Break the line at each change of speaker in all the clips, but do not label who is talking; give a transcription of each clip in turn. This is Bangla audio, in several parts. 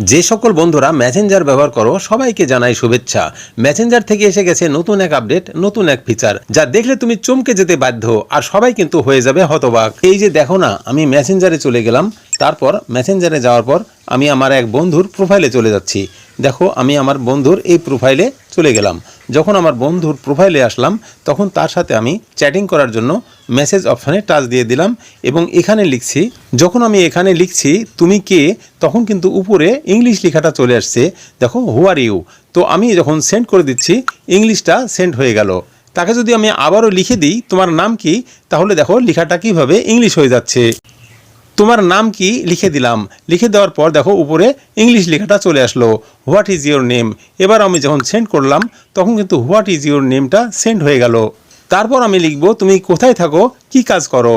যে সকল বন্ধুরা মেসেঞ্জার ব্যবহার করো, সবাইকে জানাই শুভেচ্ছা। মেসেঞ্জার থেকে এসে গেছে নতুন এক আপডেট নতুন এক ফিচার যা দেখলে তুমি চমকে যেতে বাধ্য, আর সবাই কিন্তু হয়ে যাবে হতবাক। এই যে দেখো না, আমি মেসেঞ্জারে চলে গেলাম, তারপর মেসেঞ্জারে যাওয়ার পর আমি আমার এক বন্ধুর প্রোফাইলে চলে যাচ্ছি। দেখো, আমি আমার বন্ধুর এই প্রোফাইলে চলে গেলাম। যখন আমার বন্ধুর প্রোফাইলে আসলাম, তখন তার সাথে আমি চ্যাটিং করার জন্য মেসেজ অপশানে টাচ দিয়ে দিলাম এবং এখানে লিখছি, যখন আমি এখানে লিখছি, তুমি কে? তখন কিন্তু উপরে ইংলিশ লেখাটা চলে আসছে, দেখো হু আর ইউ তো আমি যখন সেন্ড করে দিচ্ছি ইংলিশটা সেন্ড হয়ে গেল। তাকে যদি আমি আবারও লিখে দিই, তোমার নাম কি? তাহলে দেখো, লেখাটা কীভাবে ইংলিশ হয়ে যাচ্ছে। তোমার নাম কি? লিখে দিলাম। লিখে দেওয়ার পর দেখো, উপরে ইংলিশ লেখাটা চলে আসলো হোয়াট ইজ ইউর নেম এবার আমি যখন সেন্ড করলাম, তখন কিন্তু হোয়াট ইজ ইউর নেমটা সেন্ড হয়ে গেল। তারপর আমি লিখব, তুমি কোথায় থাকো, কি কাজ করো?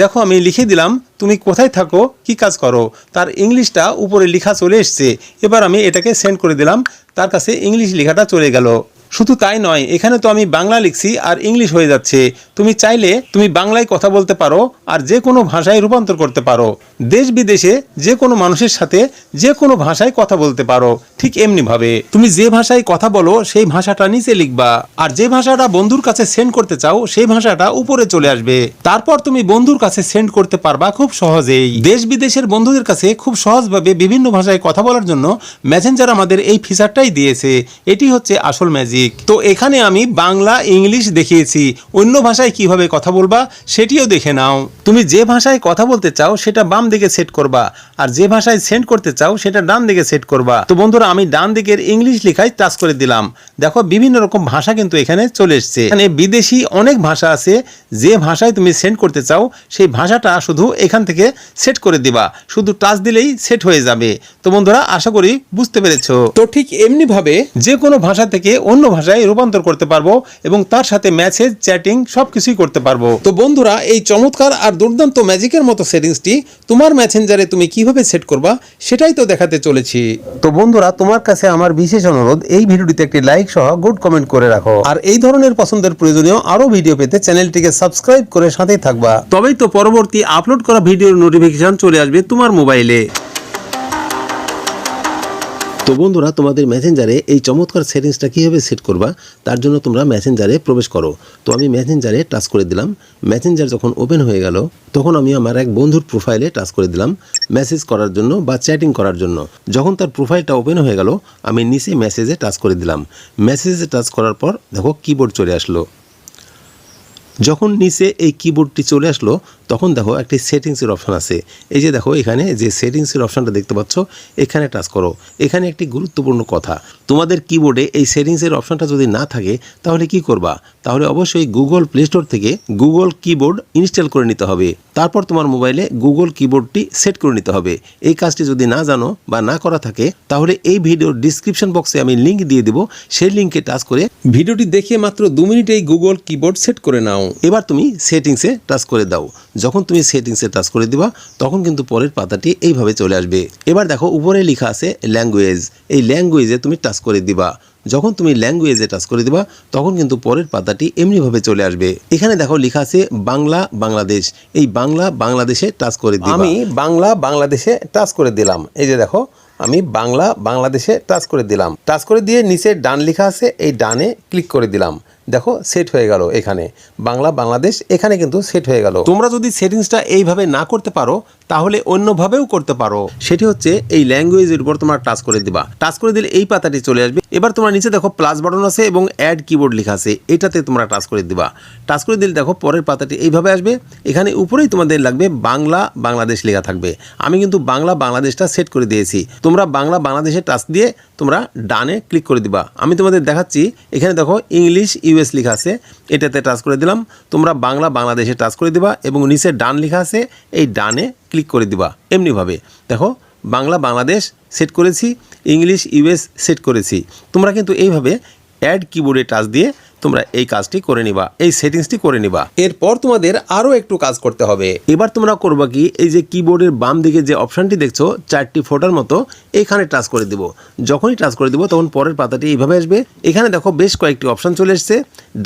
দেখো, আমি লিখে দিলাম, তুমি কোথায় থাকো, কি কাজ করো? তার ইংলিশটা উপরে লেখা চলে এসছে। এবার আমি এটাকে সেন্ড করে দিলাম, তার কাছে ইংলিশ লেখাটা চলে গেল। শুধু তাই নয়, এখানে তো আমি বাংলা লিখছি আর ইংলিশ হয়ে যাচ্ছে। তুমি চাইলে তুমি বাংলায় কথা বলতে পারো আর যে কোনো ভাষায় রূপান্তর করতে পারো। দেশ বিদেশে যে কোনো মানুষের সাথে যে কোনো ভাষায় কথা বলতে পারো, ঠিক এমনিভাবে। তুমি যে ভাষায় কথা বলো, সেই ভাষাটা নিচে লিখবা। আর যে ভাষাটা বন্ধুর কাছে সেন্ড করতে চাও, সেই ভাষাটা উপরে চলে আসবে। তারপর তুমি বন্ধুর কাছে সেন্ড করতে পারবা খুব সহজেই। দেশ বিদেশের বন্ধুদের কাছে খুব সহজভাবে বিভিন্ন ভাষায় কথা বলার জন্য ম্যাসেঞ্জার আমাদের এই ফিচারটাই দিয়েছে। এটি হচ্ছে আসল ম্যাজিক তো এখানে আমি বাংলা ইংলিশ দেখিয়েছি। অন্য ভাষায় কীভাবে কথা বলবা সেটিও দেখে নাও। তুমি যে ভাষায় কথা বলতে চাও সেটা বাম দিকে সেট করবা। আর যে ভাষায় সেন্ড করতে চাও সেটা ডান দিকে সেট করবা। তো বন্ধুরা আমি ডান দিকের ইংলিশ লেখায় টাচ করে দিলাম। দেখো বিভিন্ন রকম ভাষা কিন্তু এখানে চলে এসছে। এখানে বিদেশি অনেক ভাষা আছে। যে ভাষায় তুমি সেন্ড করতে চাও সেই ভাষাটা শুধু এখান থেকে সেট করে দিবা। শুধু টাচ দিলেই সেট হয়ে যাবে। তো বন্ধুরা আশা করি বুঝতে পেরেছ। তো ঠিক এমনি ভাবে যে কোনো ভাষা থেকে অন্য ভাষায় রূপান্তর করতে পারব এবং তার সাথে মেসেজ চ্যাটিং সবকিছুই করতে পারব। তো বন্ধুরা এই চমৎকার আর দুর্দান্ত ম্যাজিকের মতো সেটিংসটি তোমার মেসেঞ্জারে তুমি কীভাবে সেট করবা সেটাই তো দেখাতে চলেছি। তো বন্ধুরা তোমার কাছে আমার বিশেষ অনুরোধ এই ভিডিওটিতে একটি লাইক সহ গুড কমেন্ট করে রাখো। আর এই ধরনের পছন্দের প্রয়োজনীয় আরও ভিডিও পেতে চ্যানেলটিকে সাবস্ক্রাইব করে সাথেই থাকবা। তবেই তো পরবর্তী আপলোড করা ভিডিওর নোটিফিকেশন চলে আসবে তোমার মোবাইলে তো বন্ধুরা, তোমাদের মেসেঞ্জারে এই চমৎকার সেটিংসটা কীভাবে সেট করবা, তার জন্য তোমরা মেসেঞ্জারে প্রবেশ করো। তো আমি মেসেঞ্জারে টাচ করে দিলাম। মেসেঞ্জার যখন ওপেন হয়ে গেল, তখন আমি আমার এক বন্ধুর প্রোফাইলে টাচ করে দিলাম মেসেজ করার জন্য বা চ্যাটিং করার জন্য। যখন তার প্রোফাইলটা ওপেন হয়ে গেল, আমি নিচে মেসেজে টাচ করে দিলাম। মেসেজে টাচ করার পর, দেখো কিবোর্ড চলে আসলো। যখন নিচে এই কিবোর্ডটি চলে আসলো তখন দেখো একটি সেটিংসের অপশন আছে। এই যে দেখো এখানে যে সেটিংসের অপশনটা দেখতে পাচ্ছ, এখানে টাচ করো। এখানে একটি গুরুত্বপূর্ণ কথা, তোমাদের কিবোর্ডে এই সেটিংসের অপশনটা যদি না থাকে, তাহলে কি করবা? তাহলে অবশ্যই গুগল প্লে স্টোর থেকে গুগল কিবোর্ড ইনস্টল করে নিতে হবে। তারপর তোমার মোবাইলে গুগল কিবোর্ডটি সেট করে নিতে হবে। এই কাজটি যদি না জানো বা না করা থাকে, তাহলে এই ভিডিওর ডিসক্রিপশন বক্সে আমি লিঙ্ক দিয়ে দেবো। সেই লিঙ্কে টাচ করে ভিডিওটি দেখে মাত্র দু মিনিটেই গুগল কিবোর্ড সেট করে নাও। এবার তুমি সেটিংসে টাচ করে দাও। যখন তুমি সেটিংসে টাচ করে দিবা, তখন কিন্তু পরের পাতাটি এইভাবে চলে আসবে। এবার দেখো, উপরে লেখা আছে ল্যাঙ্গুয়েজ এই ল্যাঙ্গুয়েজে তুমি টাচ করে দিবা। যখন তুমি ল্যাঙ্গুয়েজে টাচ করে দিবা, তখন কিন্তু পরের পাতাটি এমনিভাবে চলে আসবে। এখানে দেখো, লেখা আছে বাংলা, বাংলাদেশ। এই বাংলা, বাংলাদেশে টাচ করে দিবা। আমি বাংলা, বাংলাদেশে টাচ করে দিলাম। এই যে দেখো, আমি বাংলা, বাংলাদেশে টাচ করে দিলাম। টাচ করে দিয়ে নিচে ডান লেখা আছে, এই ডানে ক্লিক করে দিলাম। দেখো সেট হয়ে গেল এখানে। বাংলা, বাংলাদেশ, এখানে কিন্তু সেট হয়ে গেল। তোমরা যদি সেটিংসটা এইভাবে না করতে পারো তাহলে অন্যভাবেও করতে পারো। সেটি হচ্ছে এই ল্যাঙ্গুয়েজের উপর তোমার টাচ করে দিবা। টাচ করে দিলে এই পাতাটি চলে আসবে। এবার তোমার নিচে দেখো প্লাস বাটন আছে এবং অ্যাড কিবোর্ড লেখা আছে। এটাতে তোমরা টাচ করে দিবা। টাচ করে দিলে দেখো পরের পাতাটি এইভাবে আসবে। এখানে উপরেই তোমাদের লাগবে বাংলা, বাংলাদেশ লেখা থাকবে। আমি কিন্তু বাংলা, বাংলাদেশটা সেট করে দিয়েছি। তোমরা বাংলা, বাংলাদেশে টাচ দিয়ে তোমরা ডানে ক্লিক করে দিবা। আমি তোমাদের দেখাচ্ছি, এখানে দেখো ইংলিশ ইউএস লেখা আছে। এটাতে টাচ করে দিলাম। তোমরা বাংলা বাংলাদেশে টাচ করে দিবা এবং নিচে ডান লেখা আছে, এই ডানে ক্লিক করে দিবা। এমনিভাবে। দেখো, বাংলা বাংলাদেশ সেট করেছি, ইংলিশ ইউএস সেট করেছি। তোমরা কিন্তু এইভাবে অ্যাড কিবোর্ডে টাচ দিয়ে তোমরা এই কাজটি করে নিবা, এই সেটিংসটি করে নিবা। এরপর তোমাদের আরও একটু কাজ করতে হবে। এবার তোমরা করবা কি, এই যে কিবোর্ডের বাম দিকে যে অপশনটি দেখছ, চারটি ফোটার মতো, এখানে টাচ করে দিব। যখনই টাচ করে দিব, তখন পরের পাতাটি এইভাবে আসবে। এখানে দেখো বেশ কয়েকটি অপশন চলে এসছে।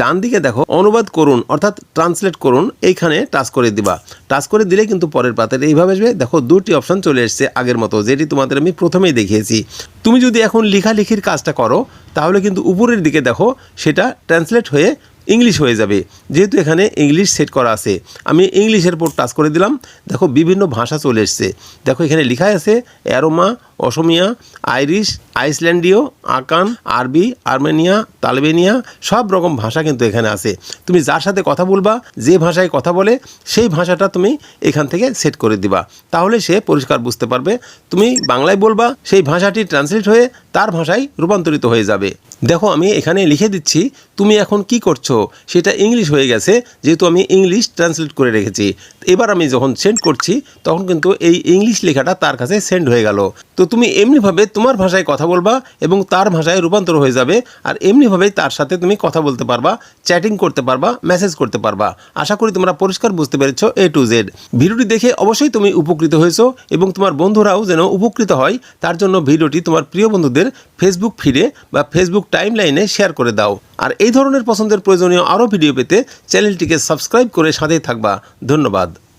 ডান দিকে দেখো, অনুবাদ করুন, অর্থাৎ ট্রান্সলেট করুন, এইখানে টাচ করে দিবা। টাচ করে দিলে কিন্তু পরের পাতাটি এইভাবে আসবে। দেখো দুটি অপশন চলে এসছে আগের মতো, যেটি তোমাদের আমি প্রথমেই দেখিয়েছি। তুমি যদি এখন লেখালেখির কাজটা করো, তাহলে কিন্তু উপরের দিকে দেখো, সেটা ট্রান্সলেট হয়ে ইংলিশ হয়ে যাবে। যেহেতু এখানে ইংলিশ সেট করা আছে, আমি ইংলিশের পর টাচ করে দিলাম। দেখো, বিভিন্ন ভাষা চলে এসছে। দেখো, এখানে লেখা আছে অ্যারোমা অসমিয়া, আইরিশ, আইসল্যান্ডীয়, আকান, আরবি, আর্মেনিয়া, তালবেনিয়া, সব রকম ভাষা কিন্তু এখানে আছে। তুমি যার সাথে কথা বলবা, যে ভাষায় কথা বলে, সেই ভাষাটা তুমি এখান থেকে সেট করে দিবা। তাহলে সে পরিষ্কার বুঝতে পারবে। তুমি বাংলায় বলবা, সেই ভাষাটি ট্রান্সলেট হয়ে তার ভাষায় রূপান্তরিত হয়ে যাবে। দেখো, আমি এখানে লিখে দিচ্ছি, তুমি এখন কি করছ? সেটা ইংলিশ হয়ে গেছে, যেহেতু আমি ইংলিশ ট্রান্সলেট করে রেখেছি। এবার আমি যখন সেন্ড করছি, তখন কিন্তু এই ইংলিশ লেখাটা তার কাছে সেন্ড হয়ে গেল। তো তুমি এমনিভাবে তোমার ভাষায় কথা বলবা এবং তার ভাষায় রূপান্তর হয়ে যাবে, আর এমনিভাবেই তার সাথে তুমি কথা বলতে পারবা চ্যাটিং করতে পারবা মেসেজ করতে পারবা। আশা করি তোমরা পরিষ্কার বুঝতে পেরেছ এ টু জেড ভিডিওটি দেখে অবশ্যই তুমি উপকৃত হয়েছো এবং তোমার বন্ধুরাও যেন উপকৃত হয়, তার জন্য ভিডিওটি তোমার প্রিয় বন্ধুদের ফেসবুক ফিডে বা ফেসবুক টাইম লাইনে শেয়ার করে দাও। আর এই ধরনের পছন্দের প্রয়োজনীয় আরও ভিডিও পেতে চ্যানেলটিকে সাবস্ক্রাইব করে সাথেই থাকবা। ধন্যবাদ।